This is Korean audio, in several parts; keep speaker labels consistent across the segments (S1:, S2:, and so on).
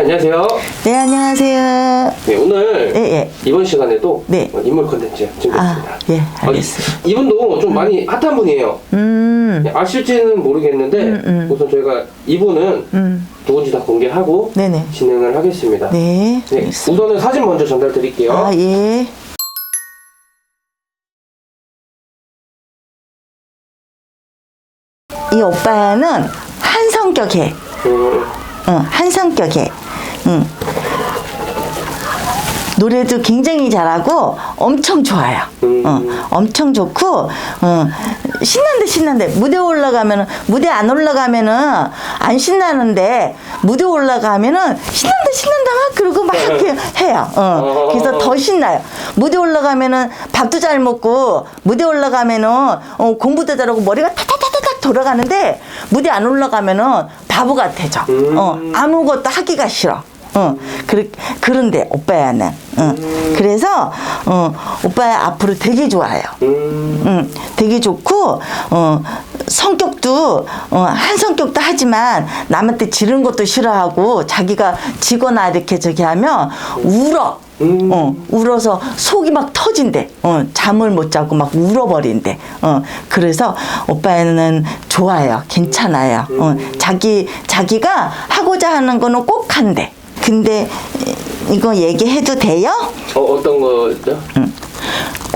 S1: 안녕하세요.
S2: 네, 안녕하세요.
S1: 네, 오늘
S2: 예, 예.
S1: 이번 시간에도
S2: 네.
S1: 어, 인물 컨텐츠 준비했습니다.
S2: 아, 예, 알겠습니다.
S1: 어, 이- 이분도 좀 많이 핫한 분이에요.
S2: 음,
S1: 네, 아실지는 모르겠는데 우선 저희가 이분은
S2: 음,
S1: 누군지 다 공개하고
S2: 네네.
S1: 진행을 하겠습니다.
S2: 네.
S1: 네,
S2: 알겠습니다.
S1: 우선은 사진 먼저 전달 드릴게요.
S2: 아, 예. 이 오빠는 한 성격해.
S1: 음,
S2: 응, 한 성격에. 응. 노래도 굉장히 잘하고 엄청 좋아요.
S1: 음.
S2: 어, 엄청 좋고 어, 신난데 신난데 무대 올라가면은 무대 안 올라가면은 안 신나는데 무대 올라가면은 신난다 신난다 막 그러고 막 이렇게 해요. 어, 그래서 더 신나요. 무대 올라가면은 밥도 잘 먹고 무대 올라가면은 어, 공부도 잘하고 머리가 타타타타닥 돌아가는데 무대 안 올라가면은 바보 같아져. 어, 아무것도 하기가 싫어. 어, 그, 그런데 오빠야는. 어. 그래서 어, 오빠야 앞으로 되게 좋아요.
S1: 음,
S2: 음, 되게 좋고 어, 성격도 어, 한 성격도 하지만 남한테 지른 것도 싫어하고 자기가 지거나 이렇게 저기 하면 울어.
S1: 음.
S2: 어, 울어서 속이 막 터진대. 어, 잠을 못 자고 막 울어버린대. 어, 그래서 오빠는 좋아요. 괜찮아요. 어, 자기, 자기가 하고자 하는 거는 꼭 한대. 근데 이거 얘기해도 돼요?
S1: 어, 어떤 거죠?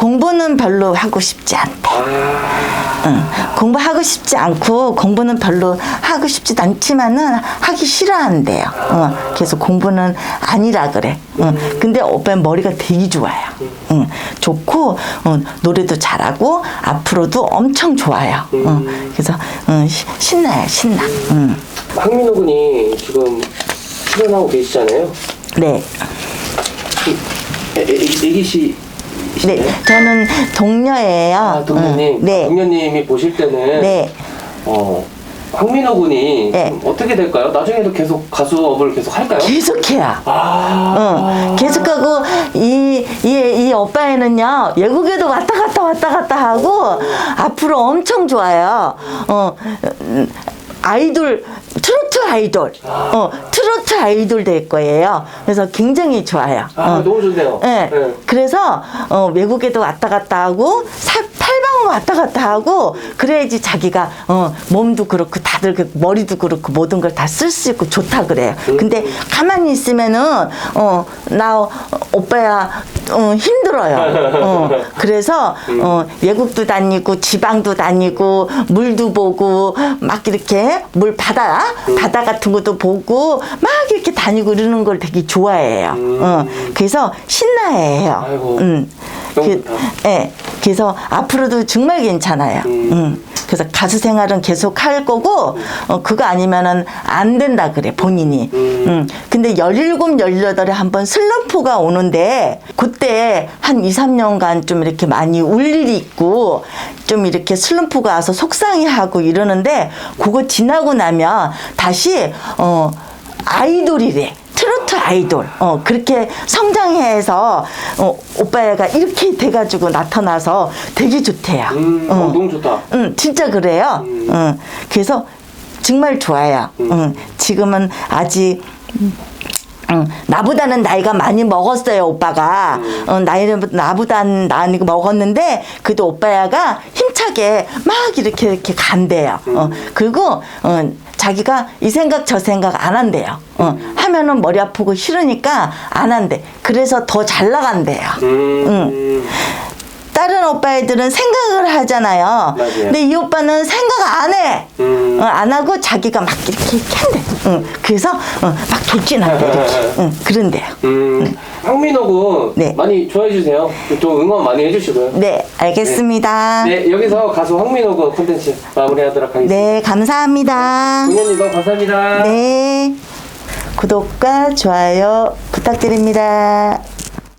S2: 공부는 별로 하고 싶지 않대.
S1: 아,
S2: 응. 공부하고 싶지 않고 공부는 별로 하고 싶지도 않지만은 하기 싫어한대요. 어, 그래서 공부는 아니라 그래. 어, 근데 오빠는 머리가 되게 좋아요. 응. 좋고 어, 노래도 잘하고 앞으로도 엄청 좋아요. 어, 그래서 어, 시- 신나요, 신나. 응.
S1: 황민호 군이 지금 출연하고 계시잖아요.
S2: 네.
S1: 애, 애, 애기 씨.
S2: 네, 저는 동료예요.
S1: 아, 동료님.
S2: 응. 네.
S1: 동료님이 보실 때는
S2: 네.
S1: 어, 황민호 군이
S2: 네.
S1: 좀 어떻게 될까요? 나중에도 계속 가수업을 계속 할까요?
S2: 계속해요.
S1: 아,
S2: 응, 계속하고 이, 이, 이 오빠애는요 외국에도 왔다 갔다 왔다 갔다 하고 앞으로 엄청 좋아요. 어, 음, 아이돌 트로트 아이돌, 어, 트로트 아이돌 될 거예요. 그래서 굉장히 좋아요.
S1: 아,
S2: 어.
S1: 너무 좋네요.
S2: 네.
S1: 네.
S2: 그래서 어, 외국에도 왔다 갔다 하고 사, 팔방울 왔다 갔다 하고 그래야지 자기가 어, 몸도 그렇고 다들 그 머리도 그렇고 모든 걸 다 쓸 수 있고 좋다 그래요. 근데 가만히 있으면은 어, 나 어, 오빠야 어, 힘들어요. 어, 그래서 어, 외국도 다니고 지방도 다니고 물도 보고 막 이렇게 물 바다 바다 같은 것도 보고 막 이렇게 다니고 이러는 걸 되게 좋아해요. 어, 그래서 신나해요.
S1: 아이고,
S2: 음.
S1: 너무
S2: 그,
S1: 좋다.
S2: 예, 그래서 앞으로도 정말 괜찮아요. 음. 그래서 가수 생활은 계속 할 거고, 어, 그거 아니면은 안 된다 그래, 본인이. 음. 근데 17, 18에 한 번 슬럼프가 오는데, 그때 한 2, 3년간 좀 이렇게 많이 울 일이 있고, 좀 이렇게 슬럼프가 와서 속상해 하고 이러는데, 그거 지나고 나면 다시, 어, 아이돌이래. 트로트 아이돌. 어, 그렇게 성장해서, 어, 오빠가 이렇게 돼가지고 나타나서 되게 좋대요.
S1: 음, 어, 너무 좋다.
S2: 응, 진짜 그래요. 응, 그래서 정말 좋아요. 응, 지금은 아직 응, 나보다는 나이가 많이 먹었어요, 오빠가. 어, 나이는 나보다는 많이 먹었는데, 그래도 오빠야가 힘차게 막 이렇게 이렇게 간대요. 어, 그리고, 어, 자기가 이 생각 저 생각 안 한대요. 어, 하면은 머리 아프고 싫으니까 안 한대. 그래서 더 잘 나간대요.
S1: 음,
S2: 다른 오빠 애들은 생각을 하잖아요.
S1: 맞아요.
S2: 근데 이 오빠는 생각 안 해.
S1: 음.
S2: 어, 안 하고 자기가 막 이렇게 이렇게 한대. 응. 그래서 어, 막 돌진한대. 이렇게. 응. 그런데요.
S1: 음, 황민호 군
S2: 네.
S1: 많이 좋아해 주세요. 좀 응원 많이 해주시고요.
S2: 네, 알겠습니다. 네,
S1: 네, 여기서 가수 황민호 군 콘텐츠 마무리하도록 하겠습니다.
S2: 네, 감사합니다.
S1: 동현님 너무 감사합니다.
S2: 네. 구독과 좋아요 부탁드립니다.